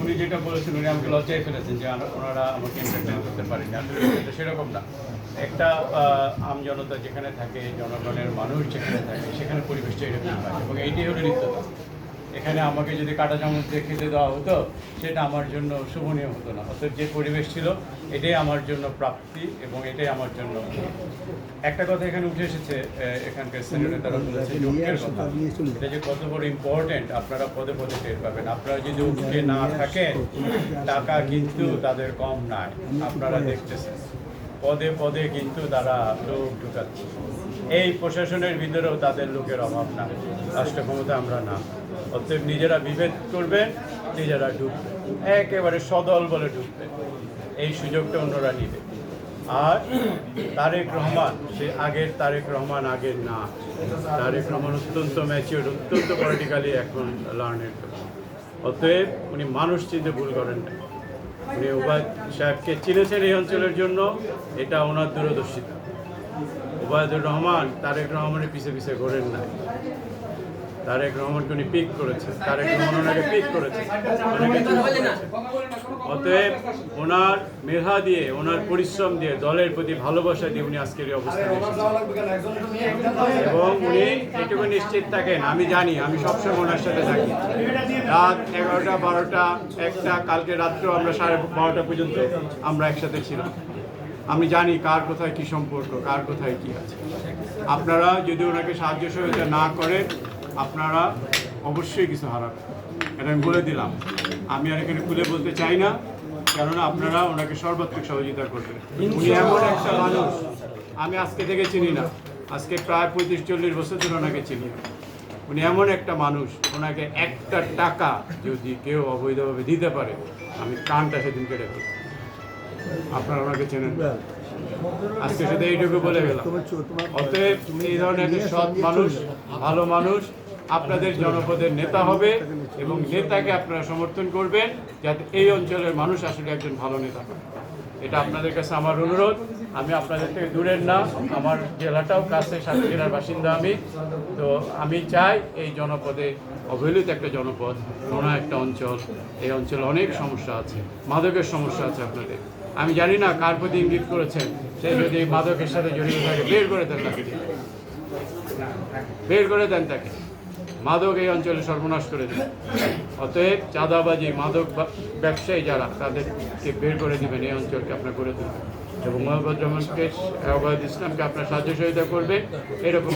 উনি যেটা বলেছেন, উনি আমাকে লজ্জায় ফেলেছেন যে ওনারা আমাকে এন্টারটেন করতে পারেন আসলে সেরকম না। একটা আম আমজনতা যেখানে থাকে, জনগণের মানুষ যেখানে থাকে, সেখানে পরিবেশটা এরকম হয় এবং এইটাই হলো নিত্যতা এখানে আমাকে যদি কাটা চামচ দিয়ে খেতে দেওয়া হতো সেটা আমার জন্য শোভনীয় হতো না। অর্থাৎ যে পরিবেশ ছিল এটাই আমার জন্য প্রাপ্তি এবং এটাই আমার জন্য একটা কথা এখানে উঠে এসেছে এখানকার সেনেটে তারা বলেছে ঐক্যের কথা। এটা যে কত বড় ইম্পর্টেন্ট আপনারা পদে পদে টের পাবেন। আপনারা যদি উঠে না থাকেন টাকা কিন্তু তাদের কম নাই। আপনারা দেখতেছেন। পদে পদে কিন্তু তারা লোক ঢুকাচ্ছে। এই প্রশাসনের ভিতরেও তাদের লোকের অভাব না। রাষ্ট্র ক্ষমতা আমরা না। অতএব নিজেরা বিভেদ করবেন নিজেরা ঢুকবে। একেবারে সদল বলে ঢুকবে। এই সুযোগটা অন্যরা নিবে। আর তারেক রহমান, সে আগের তারেক রহমান, আগের না। তারেক রহমান অত্যন্ত ম্যাচিওর অত্যন্ত পলিটিক্যালি এখন লার্নের অতএব উনি মানুষ চিনতে ভুল করেন না। উনি উবায়দ সাহেবকে চিনেছেন এই অঞ্চলের জন্য, এটা ওনার দূরদর্শিতা। ওবায়দুর রহমান, তারেক রহমানের পিছে পিছে ঘোরেন নাই। তারেক রহমানকে উনি পিক করেছেন তারেক রহমান ওনাকে পিক করেছেন ওনাকে অতএব ওনার মেধা দিয়ে, ওনার পরিশ্রম দিয়ে, দলের প্রতি ভালোবাসা দিয়ে উনি আজকের এই অবস্থানে এবং উনি এটুকু নিশ্চিত থাকেন, আমি জানি, আমি সবসময় ওনার সাথে থাকি। রাত এগারোটা, বারোটা, একটা, কালকে রাত্রেও আমরা সাড়ে বারোটা পর্যন্ত আমরা একসাথে ছিলাম। আমি জানি কার কোথায় কি সম্পর্ক, কার কোথায় কি আছে। আপনারা যদি ওনাকে সাহায্য সহযোগিতা না করেন আপনারা অবশ্যই কিছু হারাবেন। এটা আমি বলে দিলাম। আমি আর এখানে খুলে বলতে চাই না কেননা আপনারা ওনাকে সর্বাত্মক সহযোগিতা করবেন। উনি এমন একটা মানুষ। আমি আজকে থেকে চিনি না। আজকে প্রায় পঁয়ত্রিশ চল্লিশ বছর ধরে ওনাকে চিনি। উনি এমন একটা মানুষ ওনাকে একটা টাকা যদি কেউ অবৈধভাবে দিতে পারে আমি কানটা সেদিন কেটে দেবো আপনারা ওনাকে চেনেন আজকে শুধু এইটুকু বলে গেলাম। অতএব এই ধরনের একটা সৎ মানুষ ভালো মানুষ আপনাদের জনপদের নেতা হবে এবং নেতাকে আপনারা সমর্থন করবেন যাতে এই অঞ্চলের মানুষ আসলে একজন ভালো নেতা এটা আপনাদের কাছে আমার অনুরোধ। আমি আপনাদের থেকে দূরের না, আমার জেলাটাও কাছে, সাথে জেলার বাসিন্দা আমি। তো আমি চাই এই জনপদে অবহেলিত একটা জনপদ, নোনা একটা অঞ্চল। এই অঞ্চলে অনেক সমস্যা আছে, মাদকের সমস্যা আছে আপনাদের। আমি জানি না কার প্রতি ইঙ্গিত করেছেন, সে যদি মাদকের সাথে জড়িত থাকে, বের করে দেন তাকে। বের করে দেন তাকে। মাদক এই অঞ্চলে সর্বনাশ করে দেবেন অতএব চাঁদাবাজি, মাদক ব্যবসায়ী যারা, তাদেরকে বের করে দেবেন এই অঞ্চলকে আপনার করে দেবেন এবং মোহাম্মদ রহমানকে আবাদ ইসলামকে আপনার সাহায্য সহযোগিতা করবে এরকম